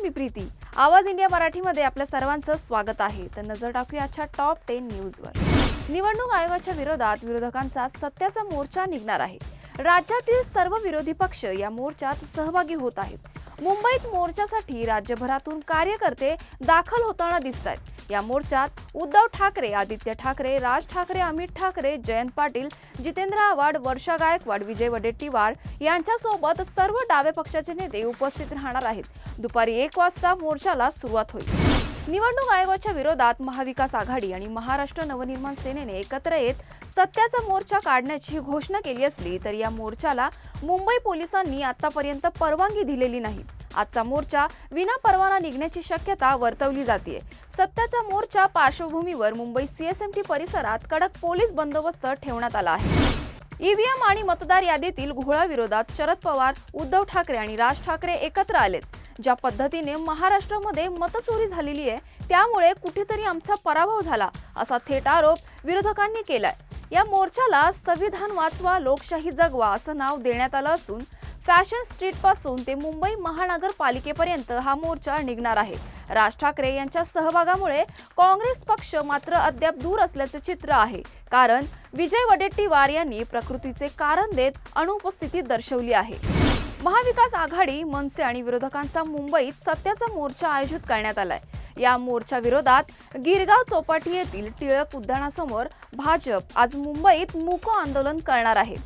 मी प्रीती. आवाज इंडिया मराठीमध्ये आपल्या सर्वांचं स्वागत आहे. तर नजर टाकूया आजच्या टॉप टेन न्यूजवर. निवडणूक आयोगाच्या विरोधात विरोधकांचा सत्याचा मोर्चा निघणार आहे. राज्यातील सर्व विरोधी पक्ष या मोर्चात सहभागी होत आहेत. मुंबईत मोर्चासाठी राज्यभरातून कार्यकर्ते दाखल होताना दिसत आहेत या मोर्चात उद्धव ठाकरे आदित्य ठाकरे राज ठाकरे अमित ठाकरे जयंत पाटील जितेंद्र आव्हाड वर्षा गायकवाड विजय वडेट्टीवार यांच्यासोबत सर्व डावे पक्षाचे नेते उपस्थित राहणार आहेत. दुपारी एक वाजता मोर्चाला सुरुवात होईल. निवडणूक आयोगाच्या विरोधात महाविकास आघाडी आणि महाराष्ट्र नवनिर्माण सेनेने एकत्र येत सत्याचा मोर्चा काढण्याची घोषणा केली असली तर या मोर्चाला मुंबई पोलिसांनी आतापर्यंत परवानगी दिलेली नाही. आजचा मोर्चा विना परवाना निघण्याची शक्यता वर्तवली जाते सत्याच्या मोर्चा पार्श्वभूमीवर मुंबई सीएसएमटी परिसरात कडक पोलीस बंदोबस्त ठेवण्यात आला आहे. ईव्हीएम आणि मतदार यादीतील घोळाविरोधात शरद पवार उद्धव ठाकरे आणि राज ठाकरे एकत्र आलेत. ज्या पद्धतीने महाराष्ट्रामध्ये मतचोरी झालेली आहे त्यामुळे कुठेतरी आमचा पराभव झाला असा थेट आरोप विरोधकांनी केलाय. या मोर्चाला संविधान वाचवा लोकशाही जगवा असं नाव देण्यात आलं असून फॅशन स्ट्रीटपासून ते मुंबई महानगरपालिकेपर्यंत हा मोर्चा निघणार आहे. राज ठाकरे यांच्या सहभागामुळे काँग्रेस पक्ष मात्र अद्याप दूर असल्याचे चित्र आहे. कारण विजय वडेट्टीवार यांनी प्रकृतीचे कारण देत अनुपस्थिती दर्शवली आहे. महाविकास आघाडी मनसे आणि विरोधकांचा मुंबईत सत्याचा मोर्चा आयोजित करण्यात आलाय. या मोर्चा विरोधात गिरगाव चौपाटी येथील टिळक उद्यानासमोर भाजप आज मुंबईत मूक आंदोलन करणार आहे.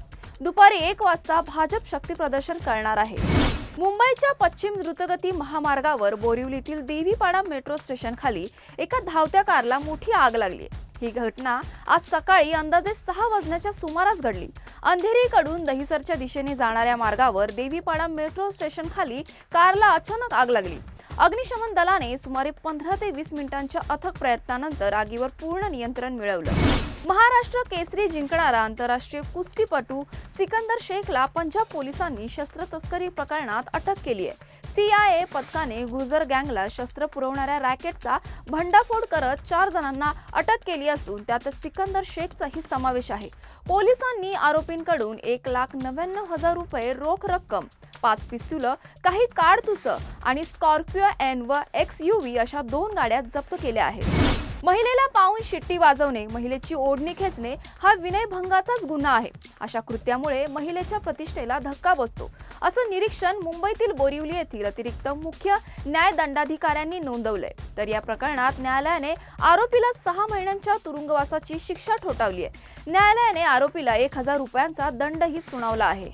दुपारी एक वाजता भाजप शक्ती प्रदर्शन करणार आहे. मुंबईच्या पश्चिम द्रुतगती महामार्गावर बोरिवलीतील देवीपाडा मेट्रो स्टेशन खाली एका धावत्या कारला मोठी आग लागली. ही घटना आज सकाळी अंदाजे सहा वाजण्याच्या सुमारास घडली. अंधेरीकडून दहिसरच्या दिशेने जाणाऱ्या मार्गावर देवीपाडा मेट्रो स्टेशन खाली कारला अचानक आग लागली. अग्निशमन दलाने सुमारे पंधरा ते वीस मिनिटांच्या अथक प्रयत्नानंतर आगीवर पूर्ण नियंत्रण मिळवलं. महाराष्ट्र केसरी जिंकणारा आंतरराष्ट्रीय कुस्तीपटू सिकंदर शेखला पंजाब पोलिसांनी शस्त्र तस्करी प्रकरणात अटक केली आहे. सीआयए पथकाने गुजर गँगला शस्त्र पुरवणाऱ्या रॅकेटचा भंडाफोड करत चार जणांना अटक केली असून त्यात सिकंदर शेखचाही समावेश आहे. पोलिसांनी आरोपींकडून एक लाख नव्याण्णव हजार रुपये रोख रक्कम पाच पिस्तुलं काही काडतुसं आणि स्कॉर्पिओ एन व एक्स यू व्ही अशा दोन गाड्या जप्त केल्या आहेत. महिलेला पाहून शिट्टी वाजवणे महिलेची ओढणी खेचणे हा विनयभंगाचाच गुन्हा आहे. अशा कृत्यामुळे महिलेच्या प्रतिष्ठेला धक्का बसतो. असं निरीक्षण मुंबईतील बोरिवली येथील अतिरिक्त मुख्य न्यायदंडाधिकाऱ्यांनी नोंदवलंय. तर या प्रकरणात न्यायालयाने आरोपीला सहा महिन्यांच्या तुरुंगवासाची शिक्षा ठोठावली आहे. न्यायालयाने आरोपीला एक हजार रुपयांचा दंडही सुनावला आहे.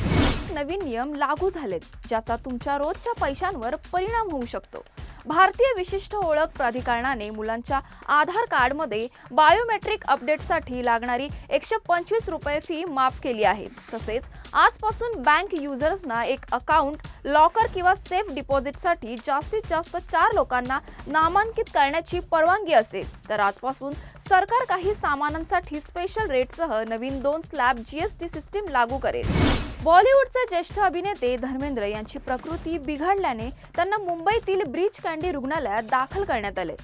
नवीन नियम लागू झालेत ज्याचा तुमच्या रोजच्या पैशांवर परिणाम होऊ शकतो. भारतीय विशिष्ट ओळख प्राधिकरणाने मुलांच्या आधार कार्डमध्ये बायोमेट्रिक अपडेटसाठी लागणारी एकशे पंचवीस रुपये फी माफ केली आहे. तसेच आजपासून बँक युजर्सना एक अकाउंट लॉकर किंवा सेफ डिपॉझिटसाठी जास्तीत जास्त चार लोकांना नामांकित करण्याची परवानगी असेल. तर आजपासून सरकार काही सामानांसाठी स्पेशल रेटसह नवीन दोन स्लॅब जीएसटी सिस्टीम लागू करेल. बॉलिवूडचे ज्येष्ठ अभिनेते धर्मेंद्र यांची प्रकृती बिघडल्याने त्यांना मुंबईतील ब्रीच कँडी रुग्णालयात दाखल करण्यात आले.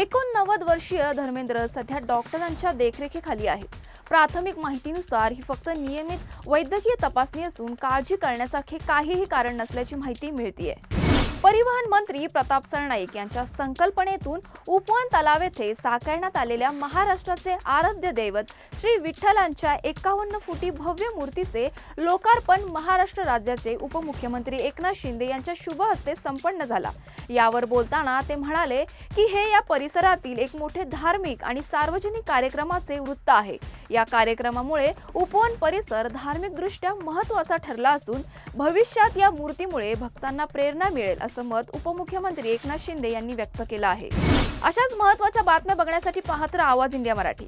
एकोणनव्वद वर्षीय धर्मेंद्र सध्या डॉक्टरांच्या देखरेखीखाली आहेत प्राथमिक माहितीनुसार ही फक्त नियमित वैद्यकीय तपासणी असून काळजी करण्यासारखे काहीही कारण नसल्याची माहिती मिळतीये. परिवहन मंत्री प्रताप सरनाईक यांच्या संकल्पनेतून उपवन तलाव येथे साकारण्यात आलेल्या महाराष्ट्राचे आराध्य दैवत श्री विठ्ठलांच्या एकावन्न फुटी भव्य मूर्तीचे लोकार्पण महाराष्ट्र राज्याचे उपमुख्यमंत्री एकनाथ शिंदे यांच्या शुभ हस्ते संपन्न झाला. यावर बोलताना ते म्हणाले की हे या परिसरातील एक मोठे धार्मिक आणि सार्वजनिक कार्यक्रमाचे वृत्त आहे. या कार्यक्रमामुळे उपवन परिसर धार्मिकदृष्ट्या महत्त्वाचा ठरला असून भविष्यात या मूर्तीमुळे भक्तांना प्रेरणा मिळेल असं मत उपमुख्यमंत्री एकनाथ शिंदे यांनी व्यक्त केलं आहे. अशाच महत्त्वाच्या बातम्या बघण्यासाठी पाहत आवाज इंडिया मराठी.